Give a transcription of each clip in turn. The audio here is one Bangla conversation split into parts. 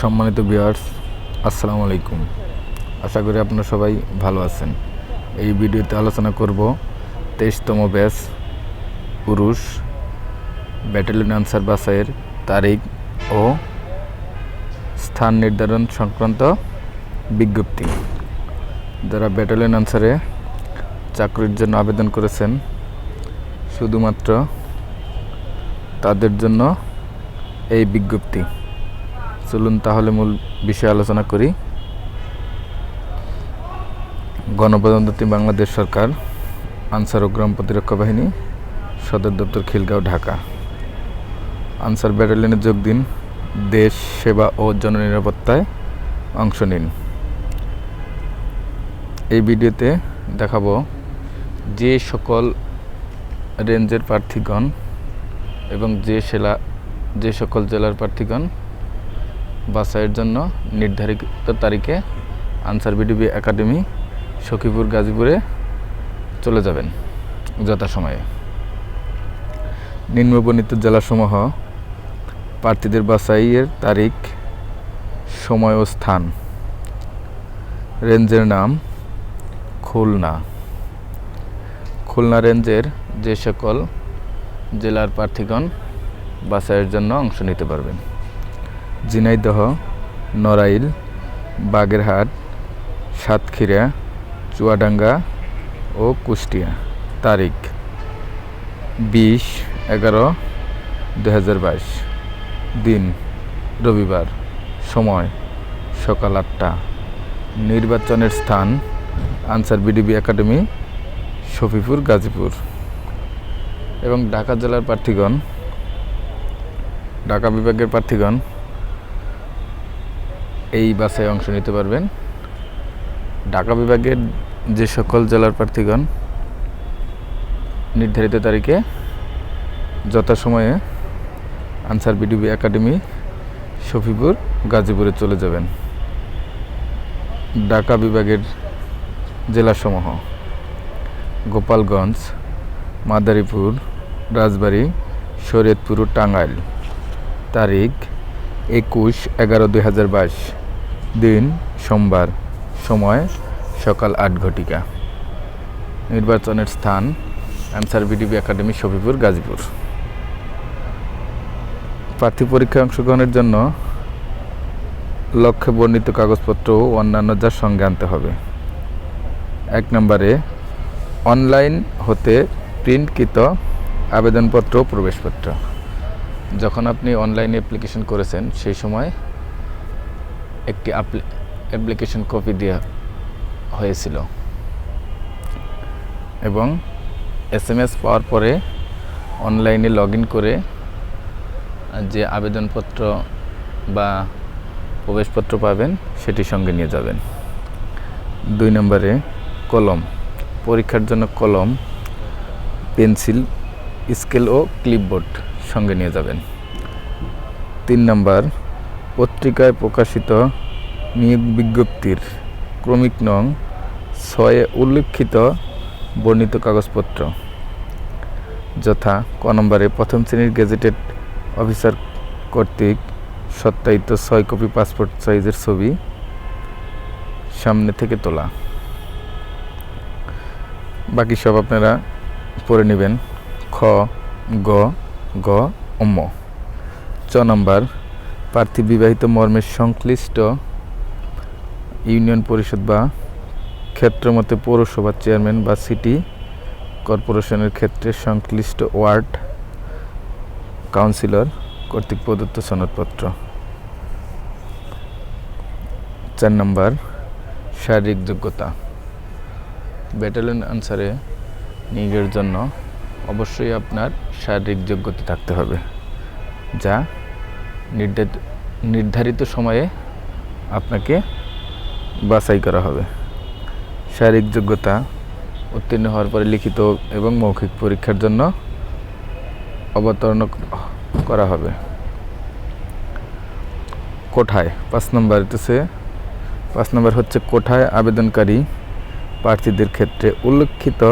সম্মানিত বিয়ার্স আসসালামু আলাইকুম। আশা করি আপনারা সবাই ভালো আছেন। এই ভিডিওতে আলোচনা করব তেইশতম ব্যাচ, পুরুষ, ব্যাটালিয়ন আনসার বাসাইয়ের তারিখ ও স্থান নির্ধারণ সংক্রান্ত বিজ্ঞপ্তি। যারা ব্যাটালিয়ন আনসারে চাকরির জন্য আবেদন করেছেন, শুধুমাত্র তাদের জন্য এই বিজ্ঞপ্তি। চলুন তাহলে মূল বিষয়ে আলোচনা করি। গণপ্রজাতন্ত্রী বাংলাদেশ সরকার, আনসার ও গ্রাম প্রতিরক্ষা বাহিনী, সদর দপ্তর খিলগাঁও, ঢাকা। আনসার ব্যাটালিয়নে যোগ দিন, দেশ, সেবা ও জননিরাপত্তায় অংশ নিন। এই ভিডিওতে দেখাবো যে সকল রেঞ্জের প্রার্থীগণ এবং যে সেলা যে সকল জেলার প্রার্থীগণ বাছাইয়ের জন্য নির্ধারিত তারিখে আনসার বিডিবি একাডেমি, সখীপুর, গাজীপুরে চলে যাবেন যথাসময়ে। নিম্নবর্ণিত জেলাসমূহ প্রার্থীদের বাছাইয়ের তারিখ, সময় ও স্থান। রেঞ্জের নাম খুলনা। খুলনা রেঞ্জের যে সকল জেলার প্রার্থীগণ বাছাইয়ের জন্য অংশ নিতে পারবেন। ঝিনাইদহ, নড়াইল, বাগেরহাট, সাতক্ষীরা, চুয়াডাঙ্গা ও কুষ্টিয়া। তারিখ, বিশ এগারো দু দিন, রবিবার। সময়, সকাল আটটা। নির্বাচনের স্থান, আনসার বিডিবি একাডেমি শফিপুর গাজীপুর। এবং ঢাকা জেলার প্রার্থীগণ, ঢাকা বিভাগের প্রার্থীগণ এই বাসে অংশ নিতে পারবেন। ঢাকা বিভাগের যে সকল জেলার প্রার্থীগণ, নির্ধারিত তারিখে, যথাসময়ে আনসার বিডিবি একাডেমি শফিপুর গাজীপুরে চলে যাবেন। ঢাকা বিভাগের জেলাসমূহ, গোপালগঞ্জ, মাদারীপুর, রাজবাড়ী, শরীয়তপুর টাঙ্গাইল। তারিখ একুশ এগারো দুই হাজার বাইশ। দিন, সোমবার, সময়, সকাল আট ঘটিকা। নির্বাচনের স্থান, আনসার বিডিবি একাডেমি, শফিপুর, গাজীপুর। প্রার্থী পরীক্ষায় অংশগ্রহণের জন্য লক্ষ্যে বর্ণিত কাগজপত্র ও অন্যান্য যার সঙ্গে আনতে হবে। এক নম্বরে, অনলাইন হতে প্রিন্টকৃত আবেদনপত্র ও প্রবেশপত্র। যখন আপনি অনলাইনে অ্যাপ্লিকেশন করেছেন, সেই সময় একটি অ্যাপ্লিকেশন কপি দেওয়া হয়েছিল। এবং এস এম এস পাওয়ার পরে অনলাইনে লগ করে, যে আবেদনপত্র বা প্রবেশপত্র পাবেন, সেটি সঙ্গে নিয়ে যাবেন। দুই নম্বরে কলম, পরীক্ষার জন্য কলম, পেন্সিল, স্কেল ও ক্লিপবোর্ড সঙ্গে নিয়ে যাবেন। তিন নম্বর পত্রিকায় প্রকাশিত নিয়োগ বিজ্ঞপ্তির ক্রমিক নং ছয়ে উল্লেখিত বর্ণিত কাগজপত্র। যথা ক নম্বরে প্রথম শ্রেণির গেজেটেড অফিসার কর্তৃক সত্যায়িত ছয় কপি পাসপোর্ট সাইজের ছবি সামনে থেকে তোলা। বাকি সব আপনারা পড়ে নেবেন। খ, গ গ অম চ নম্বর প্রার্থী বিবাহিত মর্মের সংশ্লিষ্ট ইউনিয়ন পরিষদ বা ক্ষেত্রমতে পৌরসভার চেয়ারম্যান বা সিটি কর্পোরেশনের ক্ষেত্রে সংশ্লিষ্ট ওয়ার্ড কাউন্সিলর কর্তৃক প্রদত্ত সনদপত্র। চার নম্বর, শারীরিক যোগ্যতা। ব্যাটালিয়ন আনসারে নিয়োগের জন্য অবশ্যই আপনার শারীরিক যোগ্যতা থাকতে হবে, যা নির্ধারিত সময়ে আপনাকে বাছাই করা হবে। শারীরিক যোগ্যতা উত্তীর্ণ হওয়ার পরে লিখিত এবং মৌখিক পরীক্ষার জন্য অবতরণ করা হবে। কোঠায়, পাঁচ নম্বর হচ্ছে, পাঁচ নম্বর হচ্ছে কোঠায় আবেদনকারী প্রার্থীদের ক্ষেত্রে উল্লেখিত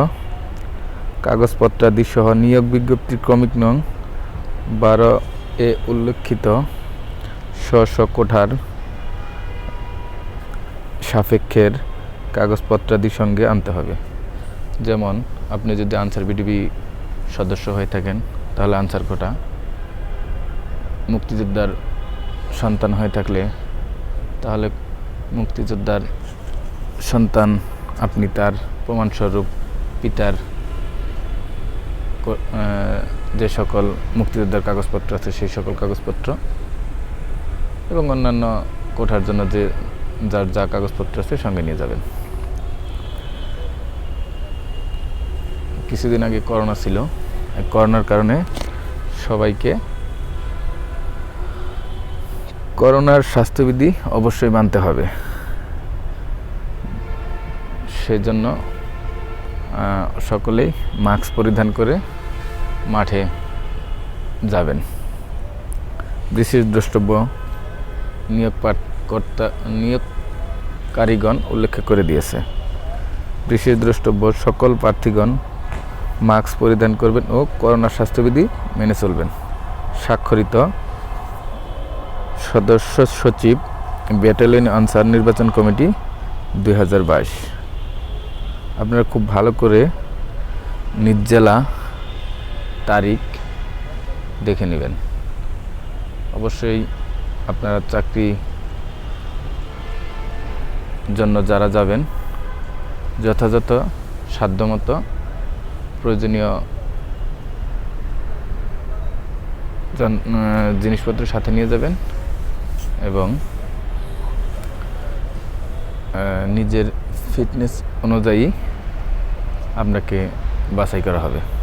কাগজপত্রাদি সহ নিয়োগ বিজ্ঞপ্তির ক্রমিক নং বারো এ উল্লেখিত স্ব কোঠার সাপেক্ষের কাগজপত্রাদি সঙ্গে আনতে হবে। যেমন, আপনি যদি আনসার বিডিবি সদস্য হয়ে থাকেন, তাহলে আনসার কোটা। মুক্তিযোদ্ধার সন্তান হয়ে থাকলে, তাহলে মুক্তিযোদ্ধার সন্তান আপনি তার প্রমাণস্বরূপ পিতার যে সকল মুক্তিযোদ্ধার কাগজপত্র আছে, সেই সকল কাগজপত্র এবং অন্যান্য কোঠার জন্য যে যার যা কাগজপত্র আছে সঙ্গে নিয়ে যাবেন। কিছুদিন আগে করোনা ছিল। করোনার কারণে সবাইকে করোনার স্বাস্থ্যবিধি অবশ্যই মানতে হবে। সেজন্য সকলেই মাস্ক পরিধান করে মাঠে যাবেন। বিশেষ দ্রষ্টব্য। নিয়োগ কর্তা নিয়োগকারীগণ উল্লেখ করে দিয়েছে। বিশেষ দ্রষ্টব্য। সকল প্রার্থীগণ মাস্ক পরিধান করবেন ও করোনা স্বাস্থ্যবিধি মেনে চলবেন। স্বাক্ষরিত সদস্য সচিব ব্যাটালিয়ন আনসার নির্বাচন কমিটি দু হাজার বাইশ। আপনারা খুব ভালো করে নির্জেলা তারিখ দেখে নেবেন। অবশ্যই আপনারা চাকরি জন্য যারা যাবেন, যথাযথ, সাধ্যমতো প্রয়োজনীয় জন- জিনিসপত্র সাথে নিয়ে যাবেন এবং নিজের ফিটনেস অনুযায়ী আপনাকে বাছাই করা হবে।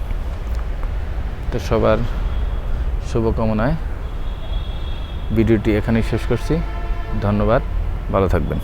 তো সবার শুভকামনায় ভিডিওটি এখানেই শেষ করছি। ধন্যবাদ। ভালো থাকবেন।